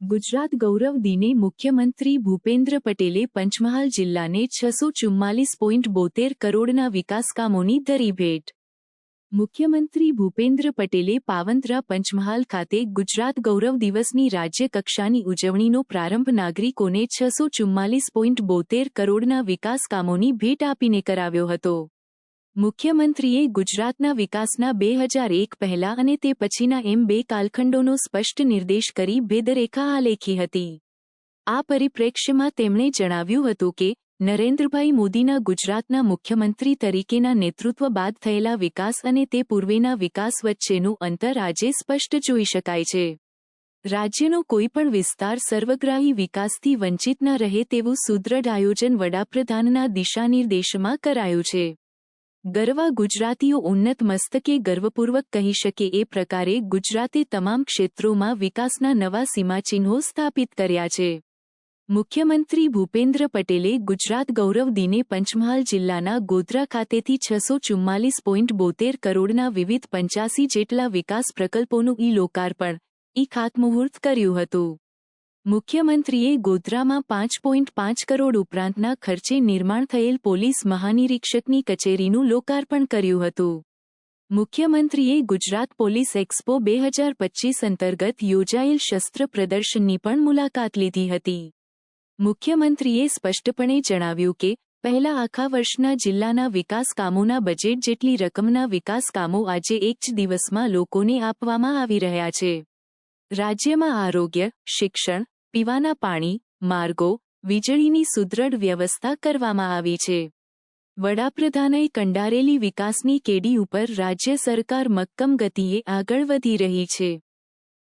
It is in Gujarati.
ગુજરાત ગૌરવ દિને મુખ્યમંત્રી ભૂપેન્દ્ર પટેલે પંચમહાલ જિલ્લાને છસો ચુમ્માલીસ પોઈન્ટ બોતેર કરોડના વિકાસકામોની ધરી ભેટ. મુખ્યમંત્રી ભૂપેન્દ્ર પટેલે પાવંતરા પંચમહાલ ખાતે ગુજરાત ગૌરવ દિવસની રાજ્ય કક્ષાની ઉજવણીનો પ્રારંભ નાગરિકોને છસો ચુમ્માલીસ પોઈન્ટ બોતેર કરોડના વિકાસકામોની ભેટ આપીને કરાવ્યો હતો. મુખ્યમંત્રીએ ગુજરાતના વિકાસના બે હજાર એક પહેલા અને તે પછીના એમ બે કાલખંડોનો સ્પષ્ટ નિર્દેશ કરી ભેદરેખા આલેખી હતી. આ પરિપ્રેક્ષ્યમાં તેમણે જણાવ્યું હતું કે, નરેન્દ્રભાઈ મોદીના ગુજરાતના મુખ્યમંત્રી તરીકેના નેતૃત્વ બાદ થયેલા વિકાસ અને તે પૂર્વેના વિકાસ વચ્ચેનું અંતર આજે સ્પષ્ટ જોઈ શકાય છે. રાજ્યનો કોઈપણ વિસ્તાર સર્વગ્રાહી વિકાસથી વંચિત ન રહે તેવું સુદૃઢ આયોજન વડાપ્રધાનના દિશાનિર્દેશમાં કરાયું છે. ગરવા ગુજરાતીઓ ઉન્નત મસ્તકે ગર્વપૂર્વક કહી શકે એ પ્રકારે ગુજરાતે તમામ ક્ષેત્રોમાં વિકાસના નવા સીમાચિહ્નો સ્થાપિત કર્યા છે. મુખ્યમંત્રી ભૂપેન્દ્ર પટેલે ગુજરાત ગૌરવ દિને પંચમહાલ જિલ્લાના ગોધરા ખાતેથી છસો ચુમ્માલીસ પોઈન્ટ બોતેર કરોડના વિવિધ પંચ્યાસી જેટલા વિકાસ પ્રકલ્પોનું ઈ લોકાર્પણ, ઈ ખાતમુહૂર્ત કર્યું હતું. મુખ્યમંત્રીએ ગોધરામાં પાંચ પોઈન્ટ પાંચ કરોડ ઉપરાંતના ખર્ચે નિર્માણ થયેલ પોલીસ મહાનિરીક્ષકની કચેરીનું લોકાર્પણ કર્યું હતું. મુખ્યમંત્રીએ ગુજરાત પોલીસ એક્સપો બે હજાર પચ્ચીસ અંતર્ગત યોજાયેલ શસ્ત્ર પ્રદર્શનની પણ મુલાકાત લીધી હતી. મુખ્યમંત્રીએ સ્પષ્ટપણે જણાવ્યું કે, પહેલા આખા વર્ષના જિલ્લાના વિકાસ કામોના બજેટ જેટલી રકમના વિકાસ કામો આજે એક જ દિવસમાં લોકોને આપવામાં આવી રહ્યા છે. રાજ્યમાં આરોગ્ય, શિક્ષણ પીવાના પાણી, માર્ગો, વીજળીની સુદૃઢ વ્યવસ્થા કરવામાં આવી છે. વડાપ્રધાને કંડારેલી વિકાસની કેડી ઉપર રાજ્ય સરકાર મક્કમ ગતિએ આગળ વધી રહી છે.